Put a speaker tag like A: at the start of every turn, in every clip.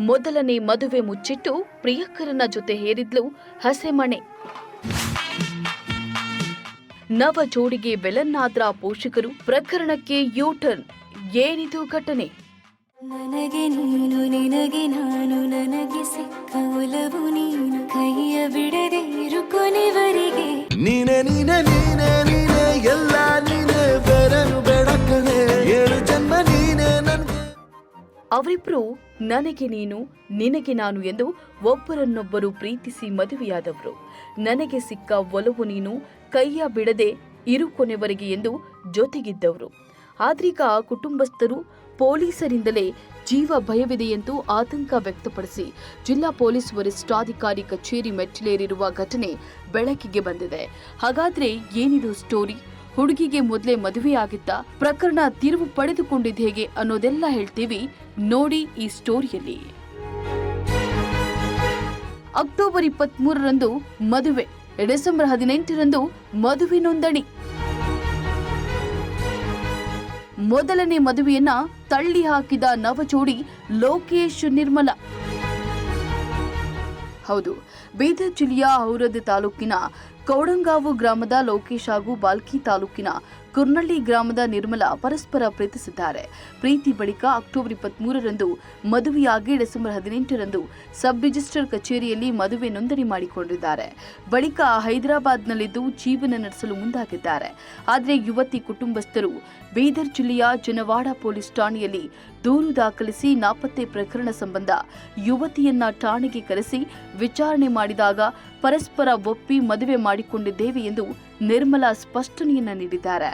A: ಮೊದಲನೇ ಮದುವೆ ಮುಚ್ಚಿಟ್ಟು ಪ್ರಿಯಕರನ ಜೊತೆ ಹೇರಿದ್ಲು ಹಸೆಮಣೆ. ನವ ಜೋಡಿಗೆ ಬೆಲನ್ನಾದ್ರ ಪೋಷಕರು ಪ್ರಕರಣಕ್ಕೆ ಯೂಟರ್ನ್ ಏನಿದು ಘಟನೆ.
B: ನನಗೆ ನೀನು ನಿನಗೆ ನಾನು ನನಗೆ ಸಿಕ್ಕ ಒಲವು ನೀನು. ಕೈಯ ಬಿಡದೆ ಇರು ಕೊನೆವರೆಗೆ.
C: ನೀನೆ ನೀನೆ ನೀನೆ.
A: ಅವರಿಬ್ರು, ನನಗೆ ನೀನು, ನಿನಗೆ ನಾನು ಎಂದು ಒಬ್ಬರನ್ನೊಬ್ಬರು ಪ್ರೀತಿಸಿ ಮದುವೆಯಾದವರು. ನನಗೆ ಸಿಕ್ಕ ಒಲವು ನೀನು, ಕೈಯ ಬಿಡದೆ ಇರು ಕೊನೆವರೆಗೆ ಎಂದು ಜೊತೆಗಿದ್ದವರು. ಆದ್ರೀಗ ಕುಟುಂಬಸ್ಥರು ಪೊಲೀಸರಿಂದಲೇ ಜೀವ ಭಯವಿದೆ ಎಂದು ಆತಂಕ ವ್ಯಕ್ತಪಡಿಸಿ ಜಿಲ್ಲಾ ಪೊಲೀಸ್ ವರಿಷ್ಠಾಧಿಕಾರಿ ಕಚೇರಿ ಮೆಟ್ಟಿಲೇರಿರುವ ಘಟನೆ ಬೆಳಕಿಗೆ ಬಂದಿದೆ. ಹಾಗಾದ್ರೆ ಏನಿದು ಸ್ಟೋರಿ ಹುಡುಗಿಗೆ ಮೊದಲೇ ಮದುವೆಯಾಗಿದ್ದ ಪ್ರಕರಣ ತಿರುವು ಪಡೆದುಕೊಂಡಿದ್ದ ಹೇಗೆ ಅನ್ನೋದೆಲ್ಲ ಹೇಳ್ತೀವಿ ನೋಡಿ ಈ ಸ್ಟೋರಿಯಲ್ಲಿ. ಅಕ್ಟೋಬರ್ ಇಪ್ಪತ್ಮೂರರಂದು ಮದುವೆ, ಡಿಸೆಂಬರ್ ಹದಿನೆಂಟರಂದು ಮದುವೆ ನೋಂದಣಿ. ಮೊದಲನೇ ಮದುವೆಯನ್ನ ತಳ್ಳಿ ಹಾಕಿದ ನವಜೋಡಿ ಲೋಕೇಶ್ ನಿರ್ಮಲ. ಹೌದು. ಬೀದರ್ ಜಿಲ್ಲೆಯ ಔರದ್ ತಾಲೂಕಿನ ಕೌಡಂಗಾವು ಗ್ರಾಮದ ಲೋಕೇಶ್ ಹಾಗೂ ಬಾಲ್ಕಿ ತಾಲೂಕಿನ ಕುರ್ನಳ್ಳಿ ಗ್ರಾಮದ ನಿರ್ಮಲ ಪರಸ್ಪರ ಪ್ರೀತಿಸಿದ್ದಾರೆ. ಪ್ರೀತಿ ಬಳಿಕ ಅಕ್ಟೋಬರ್ ಇಪ್ಪತ್ಮೂರರಂದು ಮದುವೆಯಾಗಿ ಡಿಸೆಂಬರ್ ಹದಿನೆಂಟರಂದು ಸಬ್ ರಿಜಿಸ್ಟರ್ ಕಚೇರಿಯಲ್ಲಿ ಮದುವೆ ನೋಂದಣಿ ಮಾಡಿಕೊಂಡಿದ್ದಾರೆ. ಬಳಿಕ ಹೈದರಾಬಾದ್ನಲ್ಲಿದ್ದು ಜೀವನ ನಡೆಸಲು ಮುಂದಾಗಿದ್ದಾರೆ. ಆದರೆ ಯುವತಿ ಕುಟುಂಬಸ್ಥರು ಬೀದರ್ ಜಿಲ್ಲೆಯ ಜನವಾಡ ಪೊಲೀಸ್ ಠಾಣೆಯಲ್ಲಿ ದೂರು ದಾಖಲಿಸಿ ನಾಪತ್ತೆ ಪ್ರಕರಣ ಸಂಬಂಧ ಯುವತಿಯನ್ನ ಠಾಣೆಗೆ ಕರೆಸಿ ವಿಚಾರಣೆ ಮಾಡಿದಾಗ ಪರಸ್ಪರ ಒಪ್ಪಿ ಮದುವೆ ಮಾಡಿಕೊಂಡಿದ್ದೇವೆ ಎಂದು ನಿರ್ಮಲಾ ಸ್ಪಷ್ಟನೆಯನ್ನ ನೀಡಿದ್ದಾರೆ.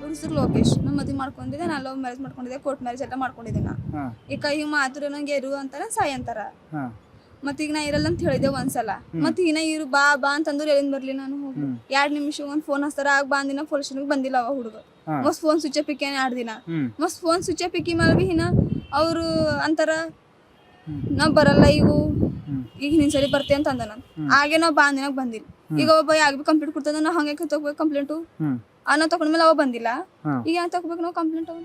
D: ಹುಡುಸರು ಲೋಕೇಶ್ ನಾನು ಮದುವೆ ಮಾಡ್ಕೊಂಡಿದ್ದೆ ನಾನು ಲವ್ ಮ್ಯಾರೇಜ್ ಮಾಡ್ಕೊಂಡಿದ್ದೆ ಕೋರ್ಟ್ ಮ್ಯಾರೇಜ್ ಎಲ್ಲ ಮಾಡ್ಕೊಂಡಿದ್ದೆ ನಾ. ಈಗ ಕೈ ಮಾತ್ರ ನಂಗೆ ಇರು ಅಂತಾರ ಸಾಯಿ ಅಂತಾರ.
E: ಹಾ.
D: ಮತ್ತೆ ಈಗ ನಾ ಇರಲ್ಲ ಅಂತ ಹೇಳಿದೆ ಒಂದ್ಸಲ. ಮತ್ತೆ ಈಗ ನಾ ಇರು ಬಾ ಬಾ ಅಂತಂದ್ರೆ ಎಲ್ಲಿಂದ ಬರ್ಲಿ ನಾನು? ಹೋಗಿ. ಎರಡ್ ನಿಮಿಷ ಒಂದ್ ಫೋನ್ ಹಚ್ತಾರ ಆಗ ಬಂದಿನ ಅಂದಿನ ಪೊಲೀಸ್ ಸ್ಟೇಷನ್ಗೆ ಬಂದಿಲ್ಲ ಅವ ಹುಡುಗ. ಮಸ್ತ್ ಫೋನ್ ಸ್ವಿಚ್ ಆಫ್ ಇಕ್ಕೇನೆ ಎರಡು ದಿನ. ಮಸ್ತ್ ಫೋನ್ ಸ್ವಿಚ್ ಪಿಕಿ ಇಕ್ಕಿ ಮೇಲೆ ಹಿನ ಅವರು ಅಂತಾರ ನಾ ಬರಲ್ಲ ಇವು. ಈಗ ನಿನ್ ಸರಿ ಬರ್ತೆ ಅಂತ ಅಂದ ನಾನು. ಹಾಗೆ ನಾವು ಬಾ ಅಂದಿನಾಗ ಬಂದಿಲ್ಲ ಈಗ ಒಬ್ಬ ಯಾಕೆ ಬಿ ಕಂಪ್ಲೇಂಟ್ ಕೊಡ್ತದ ನಾ ಹಂಗೆ ತಗೋಬೇಕು ಕಂಪ್ಲೇಂಟು
E: ಹ್ಮ್.
D: ಆ ಮೇಲೆ ತಗೊಂಡ್ಮೇಲೆ ಅವ ಬಂದಿಲ್ಲ. ಈಗ ಯಾಕೆ ತಗೋಬೇಕು ನಾವು ಕಂಪ್ಲೇಂಟ್ ಅವ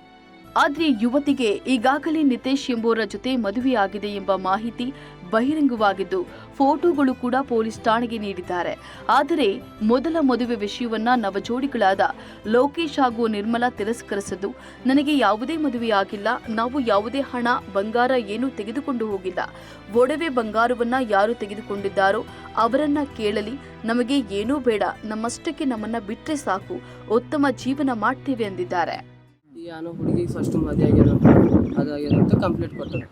A: ಆದ್ರೆ ಯುವತಿಗೆ ಈಗಾಗಲೇ ನಿತೇಶ್ ಎಂಬುವರ ಜೊತೆ ಮದುವೆಯಾಗಿದೆ ಎಂಬ ಮಾಹಿತಿ ಬಹಿರಂಗವಾಗಿದ್ದು ಫೋಟೋಗಳು ಕೂಡ ಪೊಲೀಸ್ ಠಾಣೆಗೆ ನೀಡಿದ್ದಾರೆ. ಆದರೆ ಮೊದಲ ಮದುವೆ ವಿಷಯವನ್ನ ನವಜೋಡಿಗಳಾದ ಲೋಕೇಶ್ ಹಾಗೂ ನಿರ್ಮಲಾ ತಿರಸ್ಕರಿಸಿದ್ದು, ನನಗೆ ಯಾವುದೇ ಮದುವೆಯಾಗಿಲ್ಲ ನಾವು ಯಾವುದೇ ಹಣ, ಬಂಗಾರ ಏನೂ ತೆಗೆದುಕೊಂಡು ಹೋಗಿಲ್ಲ. ಒಡವೆ ಬಂಗಾರವನ್ನ ಯಾರು ತೆಗೆದುಕೊಂಡಿದ್ದಾರೋ ಅವರನ್ನ ಕೇಳಲಿ, ನಮಗೆ ಏನೂ ಬೇಡ, ನಮ್ಮಷ್ಟಕ್ಕೆ ನಮ್ಮನ್ನ ಬಿಟ್ಟರೆ ಸಾಕು, ಉತ್ತಮ ಜೀವನ ಮಾಡ್ತೀವಿ ಎಂದಿದ್ದಾರೆ
F: ಏನೋ ಹುಡುಗಿಗೆ ಫಸ್ಟ್ ಮದುವೆ ಆಗ್ಯದ ಅದಾಗ್ಯದ ಅಂತ ಕಂಪ್ಲೇಂಟ್ ಕೊಟ್ಟರು.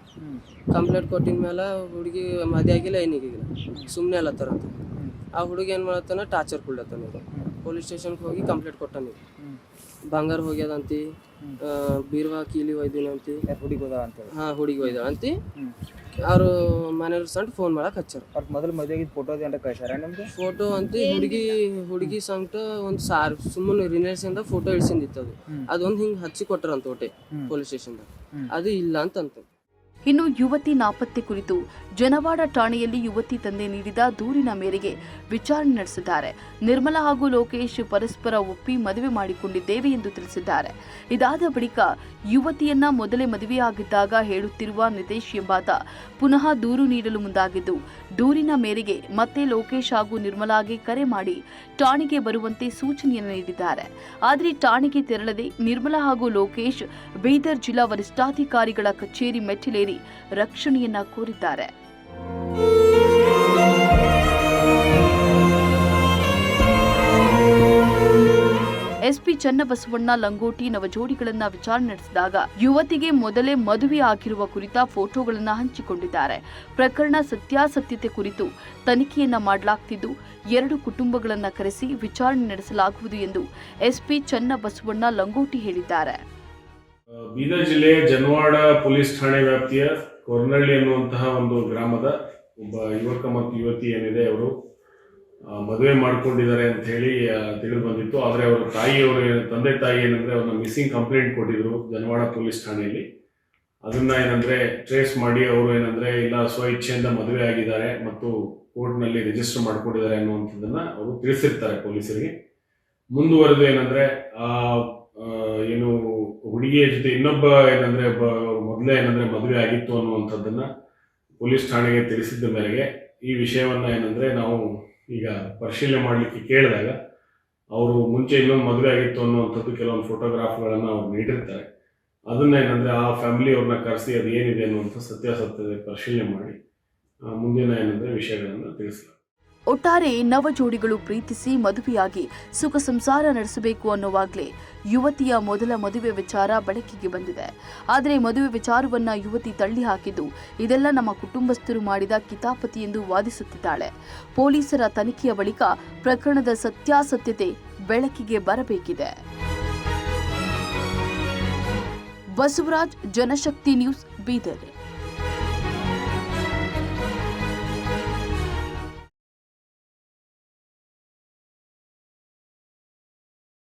F: ಕಂಪ್ಲೇಂಟ್ ಕೊಟ್ಟಿದ ಮೇಲೆ ಹುಡುಗಿ ಮದುವೆ ಆಗಿಲ್ಲ ಏನಿಗಿಲ್ಲ ಸುಮ್ಮನೆ ಅಲ್ಲತ್ತಾರಂತ ಆ ಹುಡುಗಿ ಏನು ಮಾಡತ್ತಾನ ಟಾರ್ಚರ್ ಕೊಡ್ಲತ್ತಾನ ಈಗ ಪೊಲೀಸ್ ಸ್ಟೇಷನ್ಗೆ ಹೋಗಿ ಕಂಪ್ಲೇಂಟ್ ಕೊಟ್ಟ
E: ನೀವು.
F: ಬಂಗಾರ ಹೋಗ್ಯದಂತಿ ಬೀರ್ವಾ ಕೀಲಿ ಒಯ್ದಿನ
E: ಅಂತಿ ಹುಡುಗಿ ಹೋದ ಅಂತ
F: ಹಾಂ ಹುಡುಗಿ ಒಯ್ದ ಅಂತಿ ಅವರು ಮನೆಯವ್ರ ಸಂಟ್ ಫೋನ್ ಮಾಡಕ್ಕೆ ಹಚ್ಚಾರ.
E: ಅವ್ರ ಮೊದಲು ಮದುವೆಗೆ ಫೋಟೋ ಅಂತ ಕಳ್ಸಾರ ನಿಮ್ಗೆ?
F: ಫೋಟೋ ಅಂತಿ ಹುಡುಗಿ ಹುಡುಗಿ ಸಂಗಟ ಒಂದು ಸಾರ್ ಸುಮ್ಮನೆ ರಿಲೇಷನ್ದಾಗ ಫೋಟೋ ಇಳಿಸಿಂದಿತ್ತು ಅದು. ಅದೊಂದು ಹಿಂಗೆ ಹಚ್ಚಿ ಕೊಟ್ಟರಂತ ಒಟ್ಟೆ. ಪೊಲೀಸ್ ಸ್ಟೇಷನ್ದಾಗ. ಅದು ಇಲ್ಲ ಅಂತಂತ.
A: ಇನ್ನು ಯುವತಿ ನಾಪತ್ತೆ ಕುರಿತು ಜನವಾಡ ಠಾಣೆಯಲ್ಲಿ ಯುವತಿ ತಂದೆ ನೀಡಿದ ದೂರಿನ ಮೇರೆಗೆ ವಿಚಾರಣೆ ನಡೆಸಿದ್ದಾರೆ. ನಿರ್ಮಲಾ ಹಾಗೂ ಲೋಕೇಶ್ ಪರಸ್ಪರ ಒಪ್ಪಿ ಮದುವೆ ಮಾಡಿಕೊಂಡಿದ್ದೇವೆ ಎಂದು ತಿಳಿಸಿದ್ದಾರೆ. ಇದಾದ ಬಳಿಕ ಯುವತಿಯನ್ನ ಮೊದಲೇ ಮದುವೆಯಾಗಿದ್ದಾಗ ಹೇಳುತ್ತಿರುವ ನಿತೇಶ್ ಎಂಬಾತ ಪುನಃ ದೂರು ನೀಡಲು ಮುಂದಾಗಿದ್ದು, ದೂರಿನ ಮೇರೆಗೆ ಮತ್ತೆ ಲೋಕೇಶ್ ಹಾಗೂ ನಿರ್ಮಲಾಗೆ ಕರೆ ಮಾಡಿ ಠಾಣೆಗೆ ಬರುವಂತೆ ಸೂಚನೆಯನ್ನು ನೀಡಿದ್ದಾರೆ. ಆದರೆ ಠಾಣೆಗೆ ತೆರಳದೆ ನಿರ್ಮಲಾ ಹಾಗೂ ಲೋಕೇಶ್ ಬೀದರ್ ಜಿಲ್ಲಾ ವರಿಷ್ಠಾಧಿಕಾರಿಗಳ ಕಚೇರಿ ಮೆಟ್ಟಿಲೇರಿ ರಕ್ಷಣೆಯನ್ನ ಕೋರಿದ್ದಾರೆ. ಎಸ್ಪಿ ಚನ್ನಬಸವಣ್ಣ ಲಂಗೋಟಿ ನವಜೋಡಿಗಳನ್ನ ವಿಚಾರಣೆ ನಡೆಸಿದಾಗ ಯುವತಿಗೆ ಮೊದಲೇ ಮದುವೆ ಆಗಿರುವ ಕುರಿತ ಫೋಟೋಗಳನ್ನ ಹಂಚಿಕೊಂಡಿದ್ದಾರೆ. ಪ್ರಕರಣ ಸತ್ಯಾಸತ್ಯತೆ ಕುರಿತು ತನಿಖೆಯನ್ನ ಮಾಡಲಾಗ್ತಿದ್ದು, ಎರಡು ಕುಟುಂಬಗಳನ್ನ ಕರೆಸಿ ವಿಚಾರಣೆ ನಡೆಸಲಾಗುವುದು ಎಂದು ಎಸ್ಪಿ ಚನ್ನಬಸವಣ್ಣ ಲಂಗೋಟಿ ಹೇಳಿದ್ದಾರೆ.
G: ಬೀದರ್ ಜಿಲ್ಲೆಯ ಜನವಾಡ ಪೊಲೀಸ್ ಠಾಣೆ ವ್ಯಾಪ್ತಿಯ ಕೊರ್ನಳ್ಳಿ ಅನ್ನುವಂತಹ ಒಂದು ಗ್ರಾಮದ ಒಬ್ಬ ಯುವಕ ಮತ್ತು ಯುವತಿ ಏನಿದೆ, ಅವರು ಮದುವೆ ಮಾಡಿಕೊಂಡಿದ್ದಾರೆ ಅಂತ ಹೇಳಿ ತಿಳಿದು ಬಂದಿತ್ತು ಆದರೆ ಅವರ ತಾಯಿಯವರು ಅವರು ತಂದೆ ತಾಯಿ ಏನಂದ್ರೆ ಅವ್ರನ್ನ ಮಿಸ್ಸಿಂಗ್ ಕಂಪ್ಲೇಂಟ್ ಕೊಟ್ಟಿದ್ರು ಜನವಾಡ ಪೊಲೀಸ್ ಠಾಣೆಯಲ್ಲಿ. ಅದನ್ನ ಏನಂದ್ರೆ ಟ್ರೇಸ್ ಮಾಡಿ ಅವರು ಏನಂದ್ರೆ, ಇಲ್ಲ ಸ್ವ ಇಚ್ಛೆಯಿಂದ ಮದುವೆ ಆಗಿದ್ದಾರೆ ಮತ್ತು ಕೋರ್ಟ್ನಲ್ಲಿ ರಿಜಿಸ್ಟರ್ ಮಾಡಿಕೊಂಡಿದ್ದಾರೆ ಅನ್ನುವಂಥದ್ದನ್ನ ಅವರು ತಿಳಿಸಿರ್ತಾರೆ ಪೊಲೀಸರಿಗೆ. ಮುಂದುವರೆದು ಏನಂದ್ರೆ ಏನು ಹುಡುಗಿಯ ಜೊತೆ ಇನ್ನೊಬ್ಬ ಏನಂದ್ರೆ ಮೊದಲೇ ಏನಂದ್ರೆ ಮದುವೆ ಆಗಿತ್ತು ಅನ್ನುವಂಥದ್ದನ್ನ ಪೊಲೀಸ್ ಠಾಣೆಗೆ ತಿಳಿಸಿದ್ದ ಮೇರೆಗೆ ಈ ವಿಷಯವನ್ನ ಏನಂದ್ರೆ ನಾವು ಈಗ ಪರಿಶೀಲನೆ ಮಾಡಲಿಕ್ಕೆ ಕೇಳಿದಾಗ ಅವರು ಮುಂಚೆ ಇನ್ನೊಂದು ಮದುವೆ ಆಗಿತ್ತು ಅನ್ನುವಂಥದ್ದು ಕೆಲವೊಂದು ಫೋಟೋಗ್ರಾಫ್ಗಳನ್ನು ಅವ್ರು ನೀಡಿರ್ತಾರೆ. ಅದನ್ನ ಏನಂದ್ರೆ ಆ ಫ್ಯಾಮಿಲಿ ಅವ್ರನ್ನ ಕರೆಸಿ ಅದು ಏನಿದೆ ಅನ್ನುವಂಥ ಸತ್ಯಾಸತ್ಯತೆ ಪರಿಶೀಲನೆ ಮಾಡಿ ಮುಂದಿನ ಏನಂದ್ರೆ ವಿಷಯಗಳನ್ನು ತಿಳಿಸಲಾಗುತ್ತೆ
A: ಒಟ್ಟಾರೆ ನವ ಜೋಡಿಗಳು ಪ್ರೀತಿಸಿ ಮದುವೆಯಾಗಿ ಸುಖ ಸಂಸಾರ ನಡೆಸಬೇಕು ಅನ್ನುವಾಗಲೇ ಯುವತಿಯ ಮೊದಲ ಮದುವೆ ವಿಚಾರ ಬೆಳಕಿಗೆ ಬಂದಿದೆ. ಆದರೆ ಮದುವೆ ವಿಚಾರವನ್ನ ಯುವತಿ ತಳ್ಳಿ ಹಾಕಿದ್ದು, ಇದೆಲ್ಲ ನಮ್ಮ ಕುಟುಂಬಸ್ಥರು ಮಾಡಿದ ಕಿತಾಪತಿ ಎಂದು ವಾದಿಸುತ್ತಿದ್ದಾಳೆ. ಪೊಲೀಸರ ತನಿಖೆಯ ಬಳಿಕ ಪ್ರಕರಣದ ಸತ್ಯಾಸತ್ಯತೆ ಬೆಳಕಿಗೆ ಬರಬೇಕಿದೆ. ಬಸವರಾಜ್, ಜನಶಕ್ತಿ ನ್ಯೂಸ್, ಬೀದರ್.